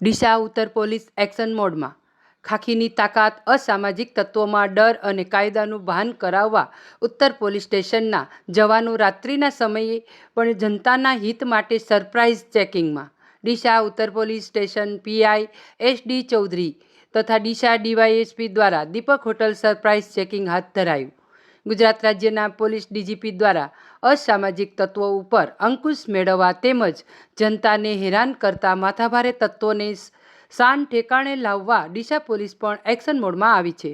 ડીસા ઉત્તર police action મોડમાં. ખાખીની તાકાત, અસામાજિક તત્વોમાં ડર અને કાયદાનું ભાન કરાવવા ઉત્તર પોલીસ સ્ટેશનના જવાનો રાત્રિના સમયે પણ જનતાના હિત માટે સરપ્રાઇઝ ચેકિંગમાં. ડીસા ઉત્તર police station PI S D Chaudhary તથા ડીસા ડીવાયએસપી દ્વારા દીપક હોટલ સરપ્રાઇઝ ચેકિંગ હાથ ધરાયું. ગુજરાત રાજ્યના પોલીસ ડીજીપી દ્વારા અસામાજિક તત્વો ઉપર અંકુશ મેળવવા તેમજ જનતાને હેરાન કરતા માથાભારે તત્વોને શાન ઠેકાણે લાવવા ડીસા પોલીસ પણ એક્શન મોડમાં આવી છે.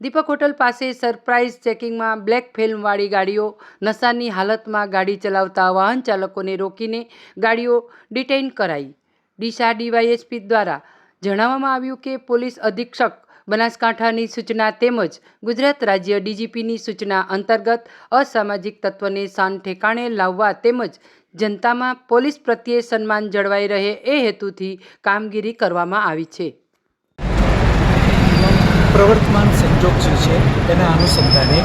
દીપક હોટલ પાસે સરપ્રાઇઝ ચેકિંગમાં બ્લેક ફિલ્મવાળી ગાડીઓ, નશાની હાલતમાં ગાડી ચલાવતા વાહન ચાલકોને રોકીને ગાડીઓ ડિટેઇન કરાઈ. ડીસા ડીવાયએસપી દ્વારા જણાવવામાં આવ્યું કે પોલીસ અધિક્ષક બનાસકાંઠાની સૂચના તેમજ ગુજરાત રાજ્ય ડીજીપીની સૂચના અંતર્ગત અસામાજિક તત્વને શાન ઠેકાણે લાવવા તેમજ જનતામાં પોલીસ પ્રત્યે સન્માન જળવાઈ રહે એ હેતુથી કામગીરી કરવામાં આવી છે. પ્રવર્તમાન સંજોગ જે છે, તેના અનુસંધાને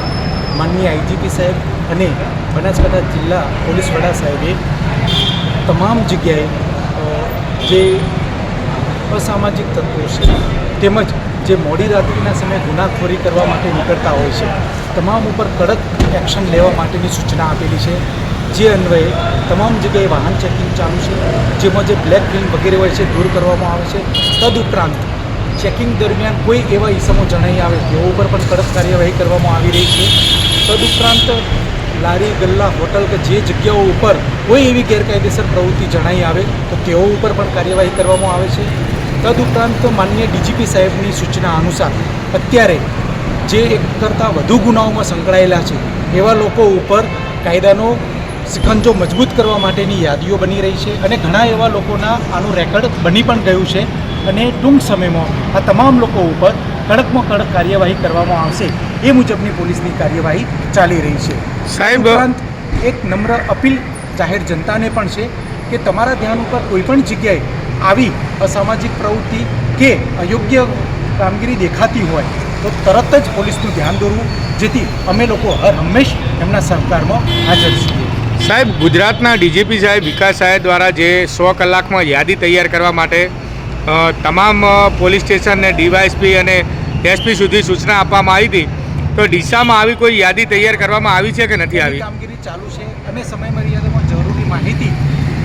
માનનીય આઈજીપી સાહેબ અને બનાસકાંઠા જિલ્લા પોલીસ વડા સાહેબે તમામ જગ્યાએ જે અસામાજિક તત્વો છે તેમજ જે મોડી રાત્રિના સમયે ગુનાખોરી કરવા માટે નીકળતા હોય છે, તમામ ઉપર કડક એક્શન લેવા માટેની સૂચના આપેલી છે. જે અન્વયે તમામ જગ્યાએ વાહન ચેકિંગ ચાલુ છે, જેમાં જે બ્લેક ફિલ્મ વગેરે હોય છે દૂર કરવામાં આવે છે. તદુપરાંત ચેકિંગ દરમિયાન કોઈ એવા ઈસમો જણાઈ આવે તેઓ ઉપર પણ કડક કાર્યવાહી કરવામાં આવી રહી છે. તદુપરાંત લારી, ગલ્લા, હોટલ કે જે જગ્યાઓ ઉપર કોઈ એવી ગેરકાયદેસર પ્રવૃત્તિ જણાઈ આવે, તો તેઓ ઉપર પણ કાર્યવાહી કરવામાં આવે છે. તદુપરાંત માન્ય ડીજીપી સાહેબની સૂચના અનુસાર અત્યારે જે એક કરતાં વધુ ગુનાઓમાં સંકળાયેલા છે એવા લોકો ઉપર કાયદાનો શિખંજો મજબૂત કરવા માટેની યાદીઓ બની રહી છે અને ઘણા એવા લોકોના આનું રેકર્ડ બની પણ ગયું છે અને ટૂંક સમયમાં આ તમામ લોકો ઉપર કડકમાં કડક કાર્યવાહી કરવામાં આવશે એ મુજબની પોલીસની કાર્યવાહી ચાલી રહી છે. સાહેબ- ઉપરાંત એક નમ્ર અપીલ જાહેર જનતાને પણ છે કે તમારા ધ્યાન ઉપર કોઈ પણ જગ્યાએ આવી અસામાજિક પ્રવૃત્તિ કે અયોગ્ય કામગીરી દેખાતી હોય તો તરત જ પોલીસનું ધ્યાન દોરવું જેથી અમે લોકો હર હંમેશ એમના સહકારમાં હાજર છીએ. સાહેબ ગુજરાતના ડીજીપી સાહેબ વિકાસ સાહેબ દ્વારા જે સો કલાકમાં યાદી તૈયાર કરવા માટે તમામ પોલીસ સ્ટેશનને ડીવાયએસપી અને એસપી સુધી સૂચના આપવામાં આવી હતી. તો ડીસામાં આવી કોઈ યાદી તૈયાર કરવામાં આવી છે કે નથી આવી? કામગીરી ચાલુ છે. અને સમય મર્યાદામાં જરૂરી માહિતી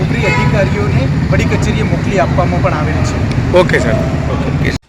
ઉપરી અધિકારીઓને વડી કચેરીએ મોકલી આપવામાં પણ આવેલ છે. Okay sir okay